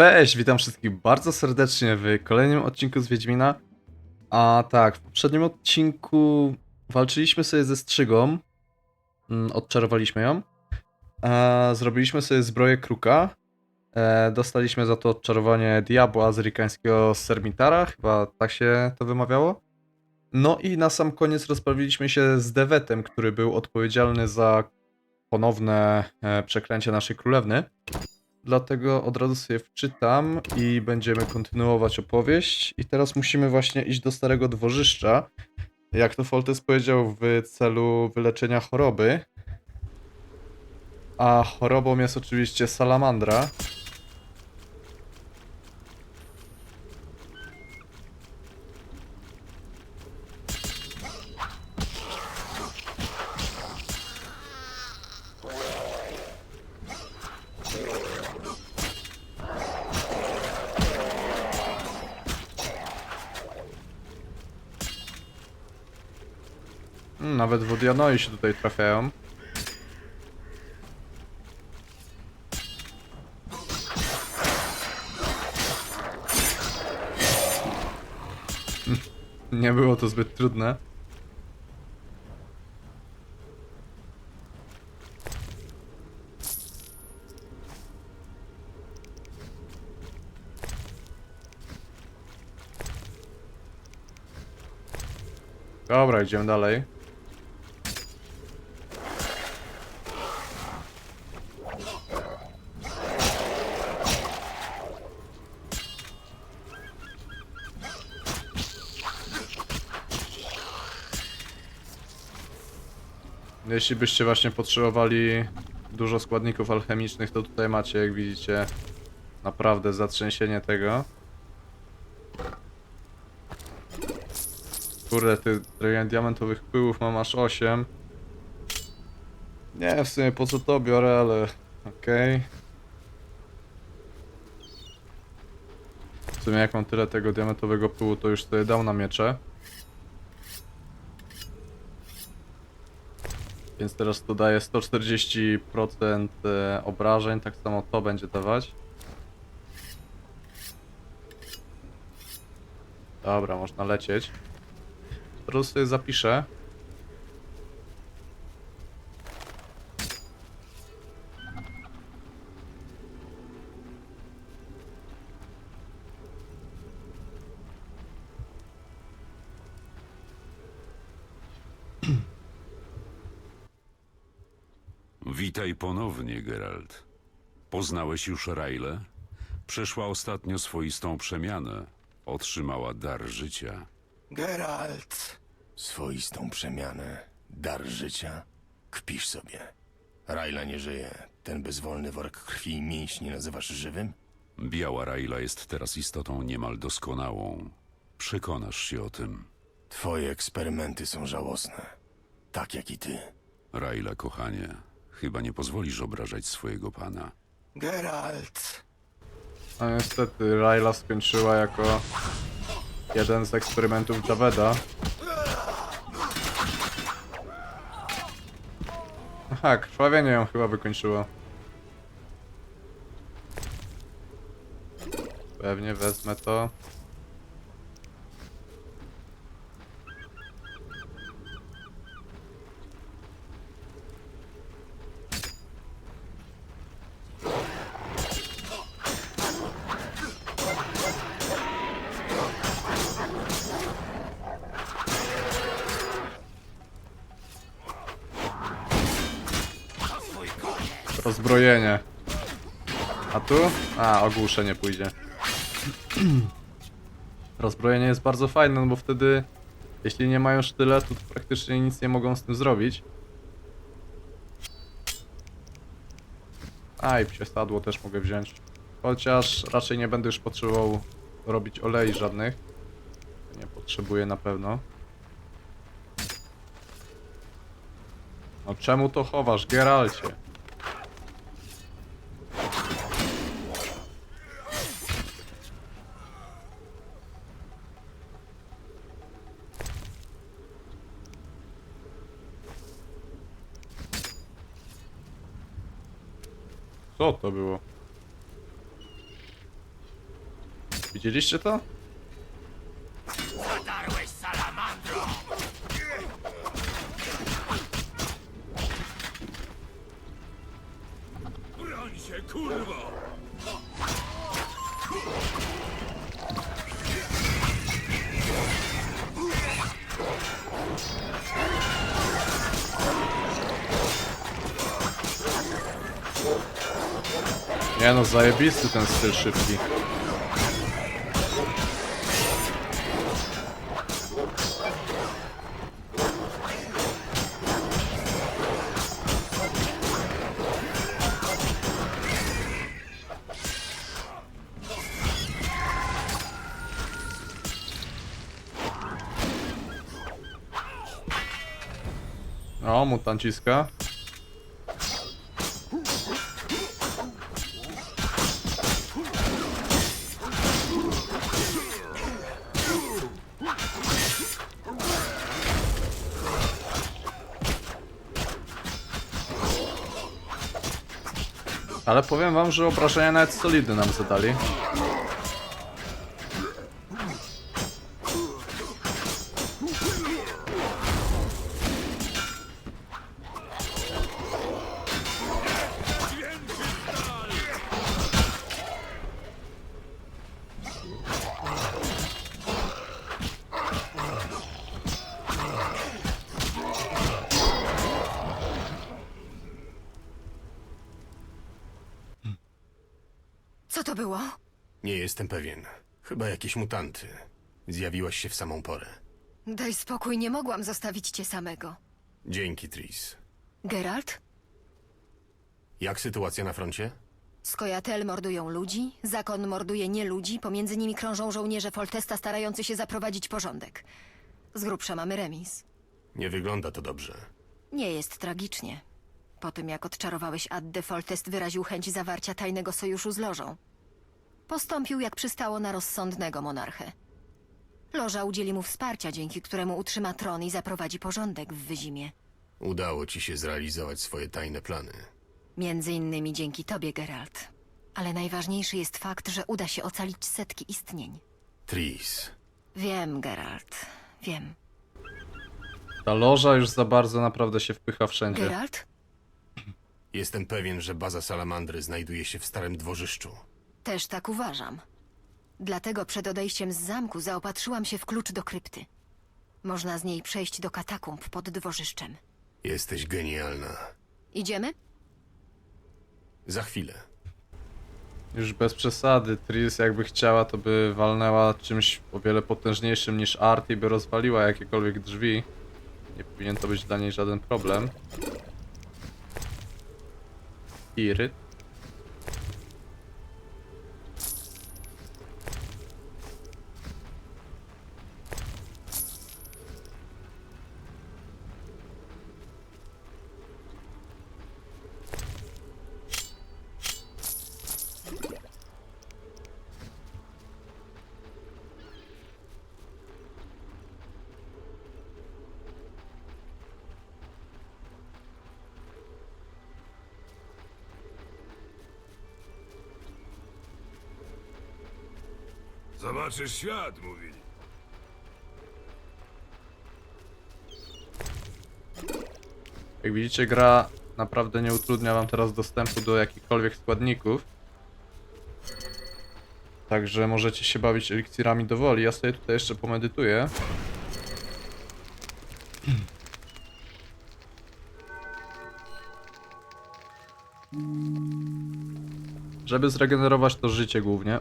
Cześć, witam wszystkich bardzo serdecznie w kolejnym odcinku z Wiedźmina. A tak, w poprzednim odcinku walczyliśmy sobie ze strzygą, mm, odczarowaliśmy ją, e, zrobiliśmy sobie zbroję kruka, e, dostaliśmy za to odczarowanie diabła azrykańskiego Sermitara, chyba tak się to wymawiało. No i na sam koniec rozprawiliśmy się z Dewetem, który był odpowiedzialny za ponowne e, przeklęcie naszej królewny. Dlatego od razu sobie wczytam i będziemy kontynuować opowieść. I teraz musimy właśnie iść do starego dworzyszcza. Jak to Foltes powiedział, w celu wyleczenia choroby. A chorobą jest oczywiście salamandra. Nawet wodianoi się tutaj trafiają. Nie było to zbyt trudne. Dobra, idziemy dalej. Jeśli byście właśnie potrzebowali dużo składników alchemicznych, to tutaj macie, jak widzicie, naprawdę zatrzęsienie tego. Kurde, tych diamentowych pyłów mam aż 8. Nie, w sumie po co to biorę, ale okej. W sumie jak mam tyle tego diamentowego pyłu, to już sobie dał na miecze. Więc teraz to daje 140% e, obrażeń, tak samo to będzie dawać. Dobra, można lecieć. Teraz sobie zapiszę. Witaj ponownie, Geralt. Poznałeś już Railę? Przeszła ostatnio swoistą przemianę. Otrzymała dar życia. Geralt! Swoistą przemianę, dar życia. Kpisz sobie. Raila nie żyje. Ten bezwolny worek krwi i mięśni nazywasz żywym? Biała Raila jest teraz istotą niemal doskonałą. Przekonasz się o tym. Twoje eksperymenty są żałosne. Tak jak i ty. Raila, kochanie, chyba nie pozwolisz obrażać swojego pana. Geralt! No niestety, Raila skończyła jako jeden z eksperymentów Javeda. Aha, krwawienie ją chyba wykończyło. Pewnie wezmę to. Rozbrojenie. A tu? A, ogłuszenie pójdzie. Rozbrojenie jest bardzo fajne, no bo wtedy jeśli nie mają sztyletu, to praktycznie nic nie mogą z tym zrobić. A i psie też mogę wziąć. Chociaż raczej nie będę już potrzebował robić olei żadnych. Nie potrzebuję na pewno. No czemu to chowasz, Geralcie? Co to było? Widzieliście to? Zajebisty ten styl szybki. O. Ale powiem wam, że obrażenia nawet solidne nam zadali. Nie jestem pewien. Chyba jakieś mutanty. Zjawiłaś się w samą porę. Daj spokój, nie mogłam zostawić cię samego. Dzięki, Tris. Geralt? Jak sytuacja na froncie? Skojatel mordują ludzi, zakon morduje nie ludzi, pomiędzy nimi krążą żołnierze Foltesta starający się zaprowadzić porządek. Z grubsza mamy remis. Nie wygląda to dobrze. Nie jest tragicznie. Po tym jak odczarowałeś Addę, Foltest wyraził chęć zawarcia tajnego sojuszu z Lożą. Postąpił jak przystało na rozsądnego monarchę. Loża udzieli mu wsparcia, dzięki któremu utrzyma tron i zaprowadzi porządek w Wyzimie. Udało ci się zrealizować swoje tajne plany. Między innymi dzięki tobie, Geralt. Ale najważniejszy jest fakt, że uda się ocalić setki istnień. Tris. Wiem, Geralt. Wiem. Ta loża już za bardzo naprawdę się wpycha wszędzie. Geralt? Jestem pewien, że baza salamandry znajduje się w starym dworzyszczu. Też tak uważam. Dlatego przed odejściem z zamku zaopatrzyłam się w klucz do krypty. Można z niej przejść do katakumb pod dworzyszczem. Jesteś genialna. Idziemy? Za chwilę. Już bez przesady, Tris jakby chciała, to by walnęła czymś o wiele potężniejszym niż Art i by rozwaliła jakiekolwiek drzwi. Nie powinien to być dla niej żaden problem. Iry. Zobaczysz świat, mówili. Jak widzicie, gra naprawdę nie utrudnia wam teraz dostępu do jakichkolwiek składników. Także możecie się bawić eliksirami do woli. Ja sobie tutaj jeszcze pomedytuję. Żeby zregenerować to życie głównie.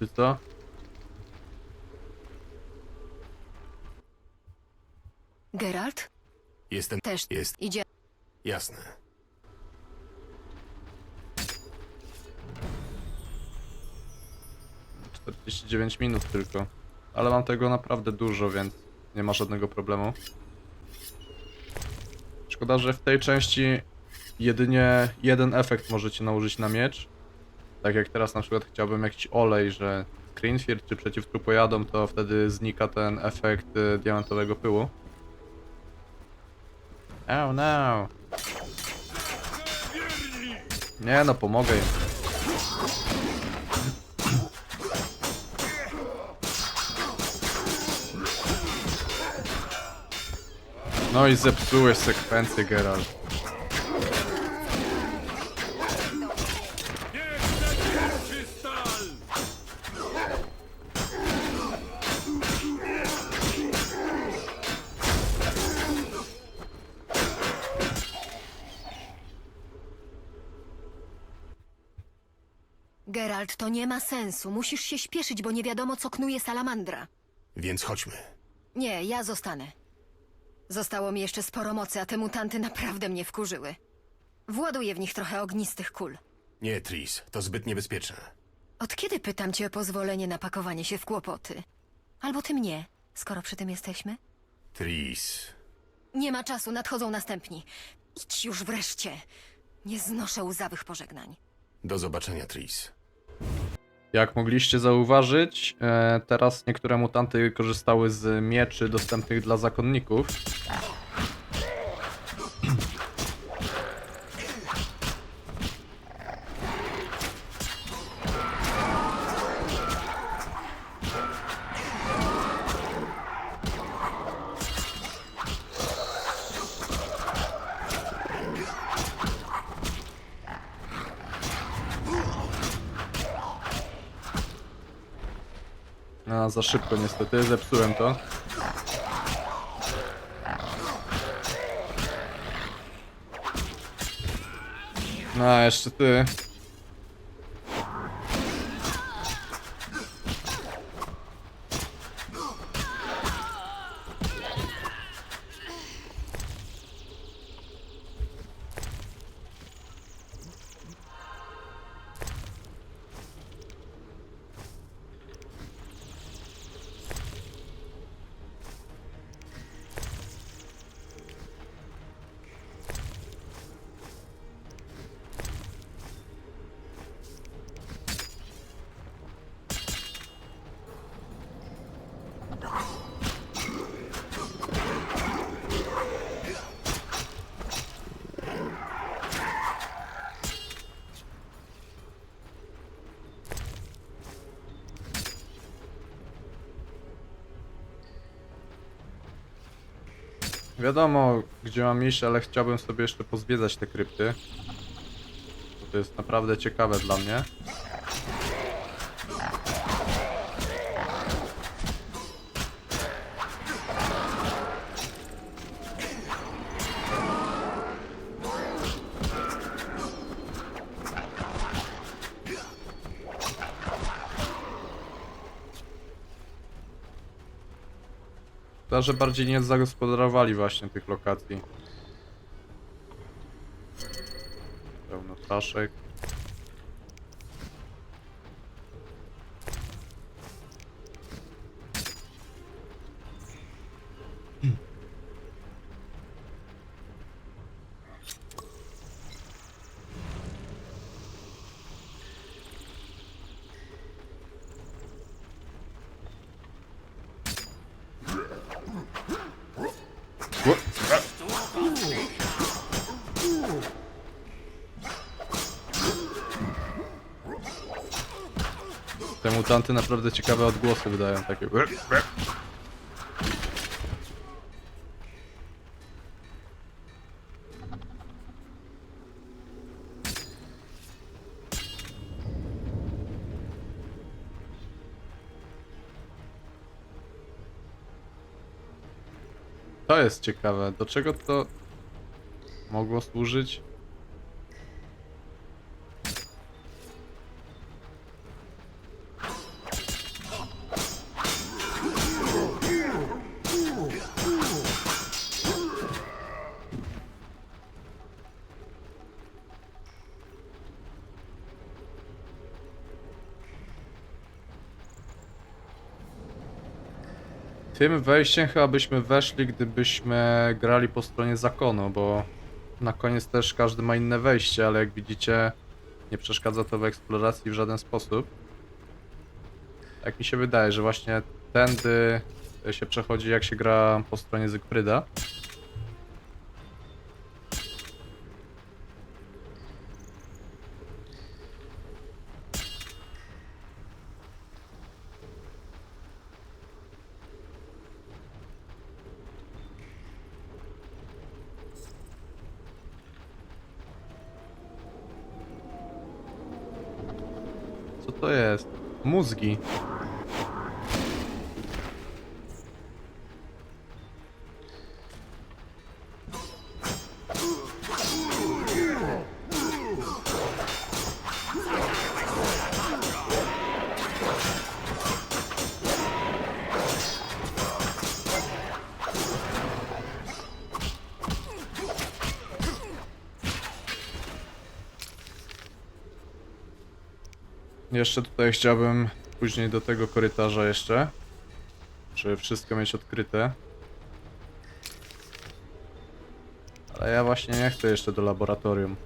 Ty co? Geralt? Jestem... Też. Jest... Idzie. Jasne. Czterdzieści 49 minut tylko. Ale mam tego naprawdę dużo, więc nie ma żadnego problemu. Szkoda, że w tej części jedynie jeden efekt możecie nałożyć na miecz. Tak jak teraz na przykład chciałbym jakiś olej, że Greenfield czy przeciwtrupojadom, to wtedy znika ten efekt y, diamentowego pyłu. Oh no! Nie no, pomogę im. No i zepsułeś sekwencję, Geralt. Nie ma sensu. Musisz się śpieszyć, bo nie wiadomo, co knuje salamandra. Więc chodźmy. Nie, ja zostanę. Zostało mi jeszcze sporo mocy, a te mutanty naprawdę mnie wkurzyły. Właduję w nich trochę ognistych kul. Nie, Tris, to zbyt niebezpieczne. Od kiedy pytam cię o pozwolenie na pakowanie się w kłopoty? Albo ty mnie, skoro przy tym jesteśmy? Tris. Nie ma czasu, nadchodzą następni. Idź już wreszcie. Nie znoszę łzawych pożegnań. Do zobaczenia, Tris. Jak mogliście zauważyć, e, teraz niektóre mutanty korzystały z mieczy dostępnych dla zakonników. Za szybko niestety, zepsułem to. No, jeszcze ty. Wiadomo, gdzie mam iść, ale chciałbym sobie jeszcze pozwiedzać te krypty. To jest naprawdę ciekawe dla mnie. Że bardziej nie zagospodarowali właśnie tych lokacji. Pełno czaszek. Te mutanty naprawdę ciekawe odgłosy wydają takie. To jest ciekawe. Do czego to mogło służyć? Tym wejściem chyba byśmy weszli, gdybyśmy grali po stronie zakonu, bo na koniec też każdy ma inne wejście, ale jak widzicie, nie przeszkadza to w eksploracji w żaden sposób. Tak mi się wydaje, że właśnie tędy się przechodzi, jak się gra po stronie Zygfryda. to jest? Mózgi. Jeszcze tutaj chciałbym później do tego korytarza jeszcze, żeby wszystko mieć odkryte. Ale ja właśnie nie chcę jeszcze do laboratorium.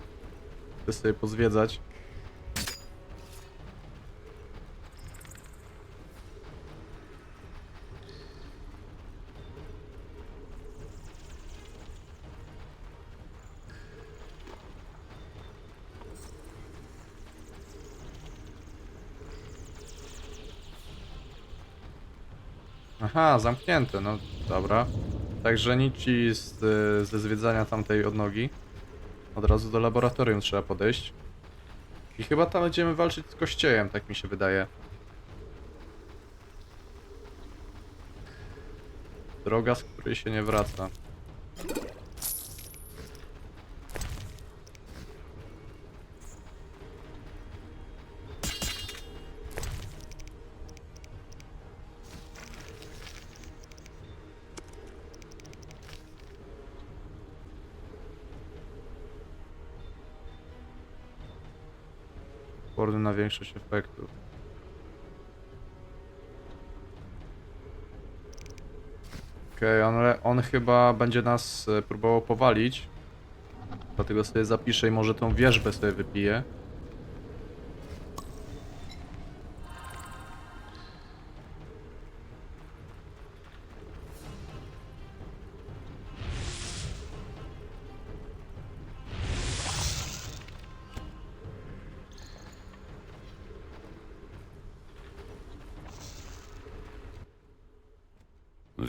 Chcę sobie pozwiedzać. Aha, zamknięte, no dobra. Także nici z, ze zwiedzania tamtej odnogi. Od razu do laboratorium trzeba podejść. I chyba tam będziemy walczyć z kościejem, tak mi się wydaje. Droga, z której się nie wraca. Większość efektów. Okej, on, on chyba będzie nas e, próbował powalić. Dlatego sobie zapiszę i może tą wierzbę sobie wypiję.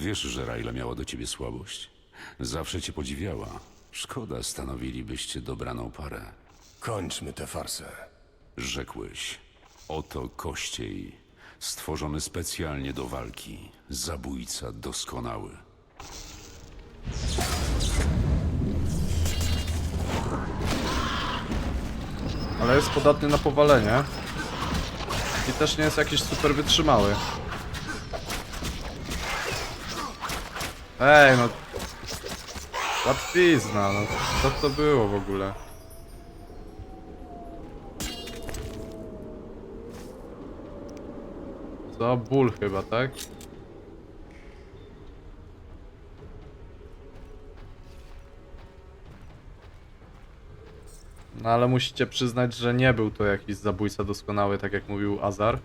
Wiesz, że Raila miała do ciebie słabość? Zawsze cię podziwiała. Szkoda, stanowilibyście dobraną parę. Kończmy tę farsę. Rzekłeś, oto kościej, stworzony specjalnie do walki, zabójca doskonały. Ale jest podatny na powalenie. I też nie jest jakiś super wytrzymały. Ej, no. Łatwizna, no. Co to było w ogóle? Co? Ból chyba, tak? No ale musicie przyznać, że nie był to jakiś zabójca doskonały, tak jak mówił Azar.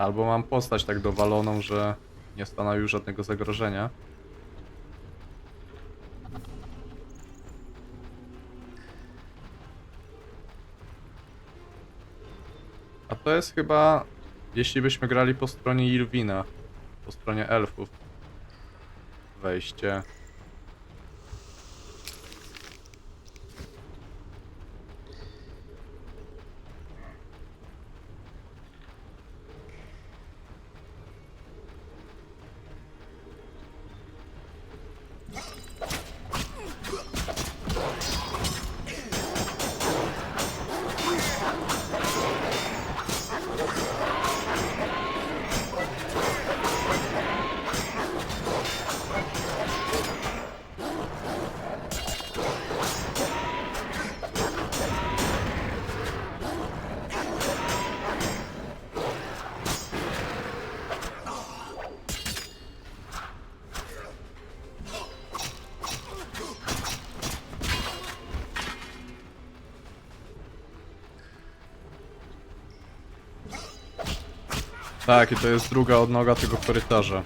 Albo mam postać tak dowaloną, że nie stanowił żadnego zagrożenia. A to jest chyba, jeśli byśmy grali po stronie Irwina, po stronie elfów. Wejście. Tak, i to jest druga odnoga tego korytarza.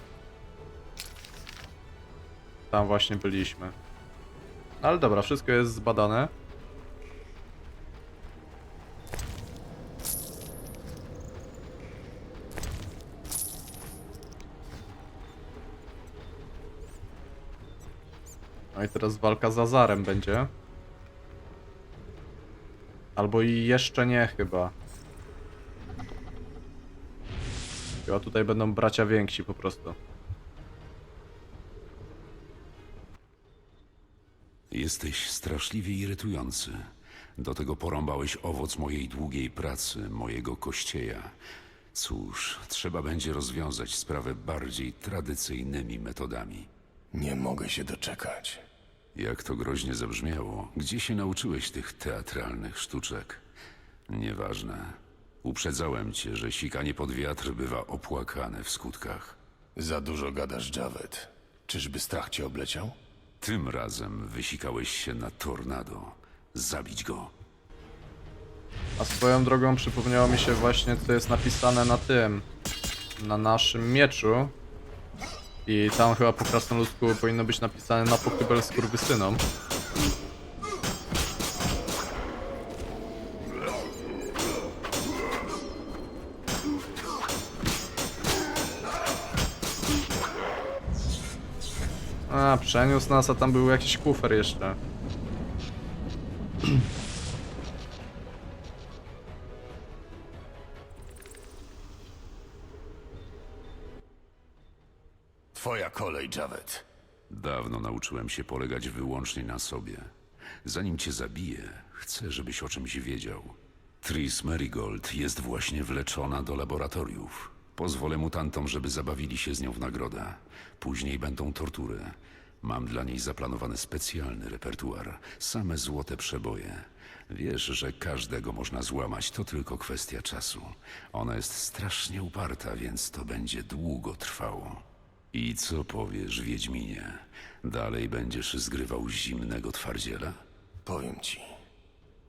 Tam właśnie byliśmy. No Ale dobra, wszystko jest zbadane. No i teraz walka z Azarem będzie. Albo i jeszcze nie chyba. Chyba tutaj będą bracia więksi po prostu. Jesteś straszliwie irytujący. Do tego porąbałeś owoc mojej długiej pracy, mojego kościeja. Cóż, trzeba będzie rozwiązać sprawę bardziej tradycyjnymi metodami. Nie mogę się doczekać. Jak to groźnie zabrzmiało, gdzie się nauczyłeś tych teatralnych sztuczek? Nieważne. Uprzedzałem cię, że sikanie pod wiatr bywa opłakane w skutkach. Za dużo gadasz, Javed. Czyżby strach cię obleciał? Tym razem wysikałeś się na tornado. Zabić go. A swoją drogą przypomniało mi się właśnie, co jest napisane na tym, na naszym mieczu. I tam chyba po krasnoludku powinno być napisane na pochybel skurwysynom. A, przeniósł nas, a tam był jakiś kufer jeszcze. Twoja kolej, Javed. Dawno nauczyłem się polegać wyłącznie na sobie. Zanim cię zabiję, chcę, żebyś o czymś wiedział. Tris Merigold jest właśnie wleczona do laboratoriów. Pozwolę mutantom, żeby zabawili się z nią w nagrodę. Później będą tortury. Mam dla niej zaplanowany specjalny repertuar. Same złote przeboje. Wiesz, że każdego można złamać, to tylko kwestia czasu. Ona jest strasznie uparta, więc to będzie długo trwało. I co powiesz, Wiedźminie? Dalej będziesz zgrywał zimnego twardziela? Powiem ci.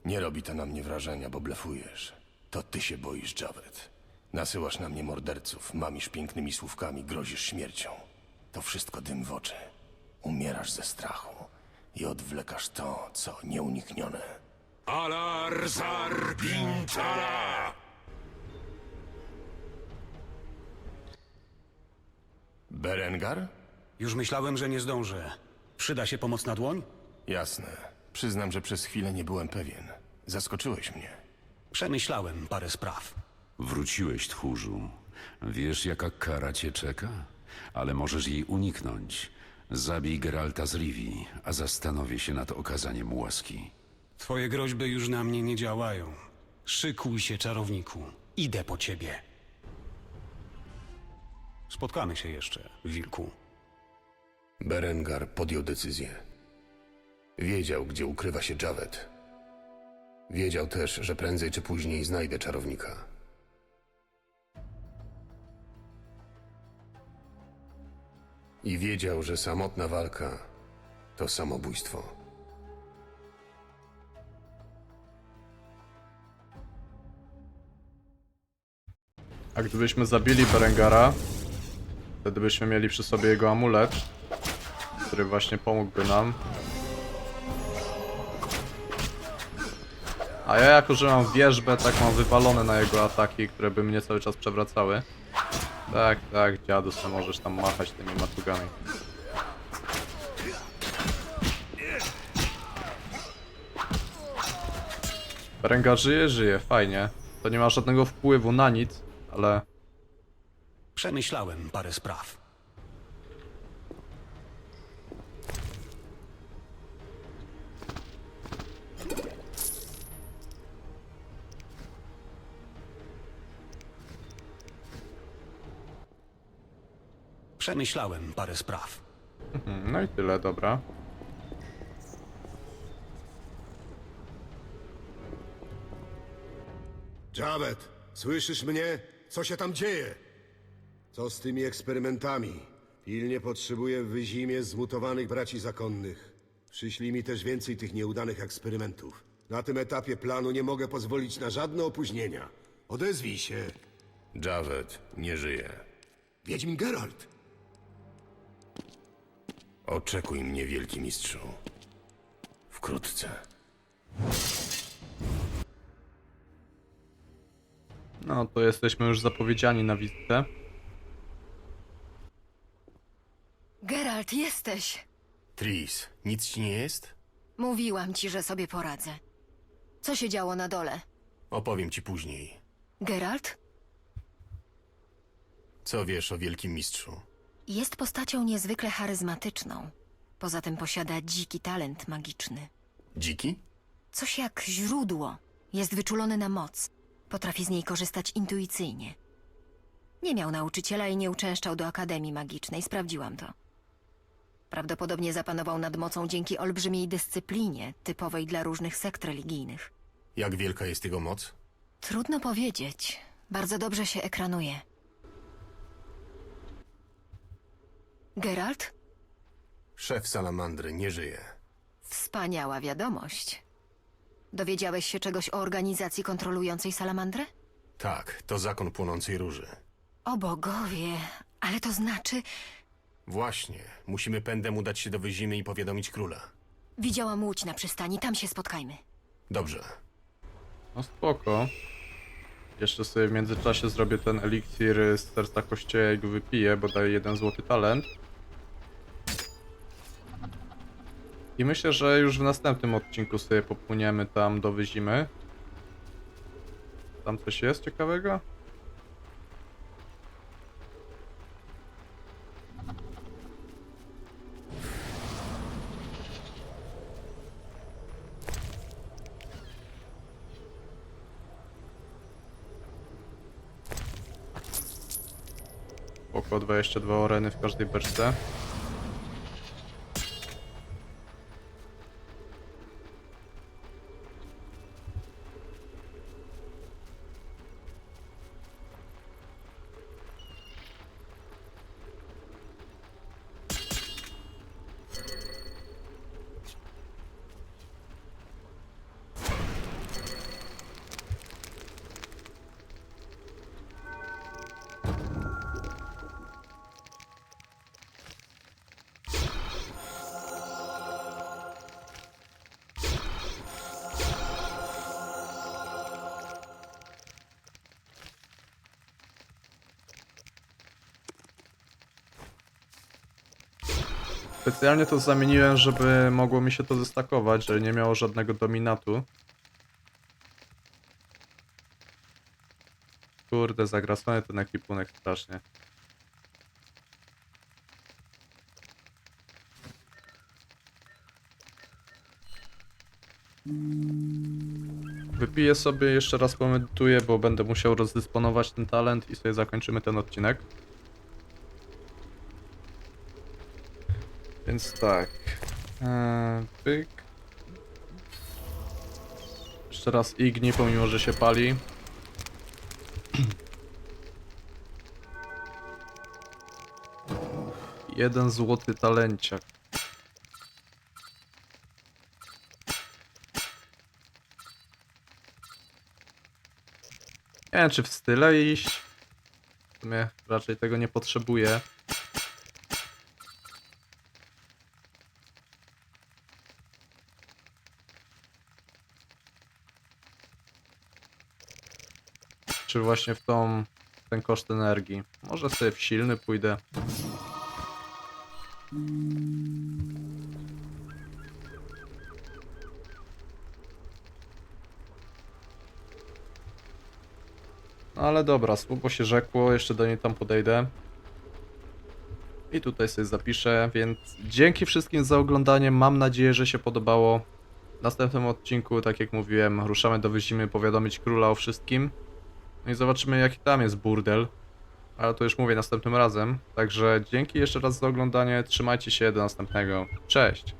Nie robi to na mnie wrażenia, bo blefujesz. To ty się boisz, Javed. Nasyłasz na mnie morderców, mamisz pięknymi słówkami, grozisz śmiercią. To wszystko dym w oczy. Umierasz ze strachu i odwlekasz to, co nieuniknione. Alar Zarpintala! Berengar? Już myślałem, że nie zdążę. Przyda się pomoc na dłoń? Jasne. Przyznam, że przez chwilę nie byłem pewien. Zaskoczyłeś mnie. Przemyślałem parę spraw. Wróciłeś, tchórzu. Wiesz, jaka kara cię czeka? Ale możesz jej uniknąć. Zabij Geralta z Rivii, a zastanowię się nad okazaniem łaski. Twoje groźby już na mnie nie działają. Szykuj się, czarowniku. Idę po ciebie. Spotkamy się jeszcze, wilku. Berengar podjął decyzję. Wiedział, gdzie ukrywa się Javed. Wiedział też, że prędzej czy później znajdę czarownika. I wiedział, że samotna walka to samobójstwo. A gdybyśmy zabili Berengara, wtedy byśmy mieli przy sobie jego amulet, który właśnie pomógłby nam. A ja jako, że mam wierzbę, tak mam wywalone na jego ataki, które by mnie cały czas przewracały. Tak, tak, dziadu, sam możesz tam machać tymi matugami. Berengar żyje, żyje, fajnie. To nie ma żadnego wpływu na nic, ale Przemyślałem parę spraw. Przemyślałem parę spraw. Mm, No i tyle, dobra. Javed, słyszysz mnie? Co się tam dzieje? Co z tymi eksperymentami? Pilnie potrzebuję w Wyzimie zmutowanych braci zakonnych. Przyślij mi też więcej tych nieudanych eksperymentów. Na tym etapie planu nie mogę pozwolić na żadne opóźnienia. Odezwij się. Javed nie żyje. Wiedźmin Geralt. Oczekuj mnie, wielki mistrzu. Wkrótce. No to jesteśmy już zapowiedziani na wizytę. Geralt, jesteś! Tris, nic ci nie jest? Mówiłam ci, że sobie poradzę. Co się działo na dole? Opowiem ci później. Geralt? Co wiesz o wielkim mistrzu? Jest postacią niezwykle charyzmatyczną. Poza tym posiada dziki talent magiczny. Dziki? Coś jak źródło. Jest wyczulony na moc. Potrafi z niej korzystać intuicyjnie. Nie miał nauczyciela i nie uczęszczał do Akademii Magicznej. Sprawdziłam to. Prawdopodobnie zapanował nad mocą dzięki olbrzymiej dyscyplinie, typowej dla różnych sekt religijnych. Jak wielka jest jego moc? Trudno powiedzieć. Bardzo dobrze się ekranuje. Geralt? Szef salamandry nie żyje. Wspaniała wiadomość. Dowiedziałeś się czegoś o organizacji kontrolującej salamandrę? Tak, to zakon płonącej róży. O bogowie, ale to znaczy, Właśnie, musimy pędem udać się do Wyzimy i powiadomić króla. widziałam łódź na przystani, tam się spotkajmy. Dobrze. No spoko. Jeszcze sobie w międzyczasie zrobię ten eliksir z serca kościoła i go wypiję, bo daje jeden złoty talent. I myślę, że już w następnym odcinku sobie popłyniemy tam do Wyzimy. Tam coś jest ciekawego? Około 22 oreny w każdej beczce. Specjalnie to zamieniłem, żeby mogło mi się to zestakować, że nie miało żadnego dominatu. Kurde, zagracony ten ekwipunek strasznie. Wypiję sobie, jeszcze raz pomedytuję, bo będę musiał rozdysponować ten talent i sobie zakończymy ten odcinek. Więc tak. Eee, pyk. Jeszcze raz igni, pomimo że się pali. Jeden złoty talenciak. Nie wiem, czy w style iść. W sumie raczej tego nie potrzebuję. Właśnie w tą ten koszt energii. Może sobie w silny pójdę. No ale dobra, słowo się rzekło, jeszcze do niej tam podejdę. I tutaj sobie zapiszę, więc dzięki wszystkim za oglądanie, mam nadzieję, że się podobało. W następnym odcinku, tak jak mówiłem, ruszamy do Wyzimy powiadomić króla o wszystkim. No i zobaczymy jaki tam jest burdel. Ale to już mówię następnym razem. Także dzięki jeszcze raz za oglądanie. Trzymajcie się do następnego. Cześć!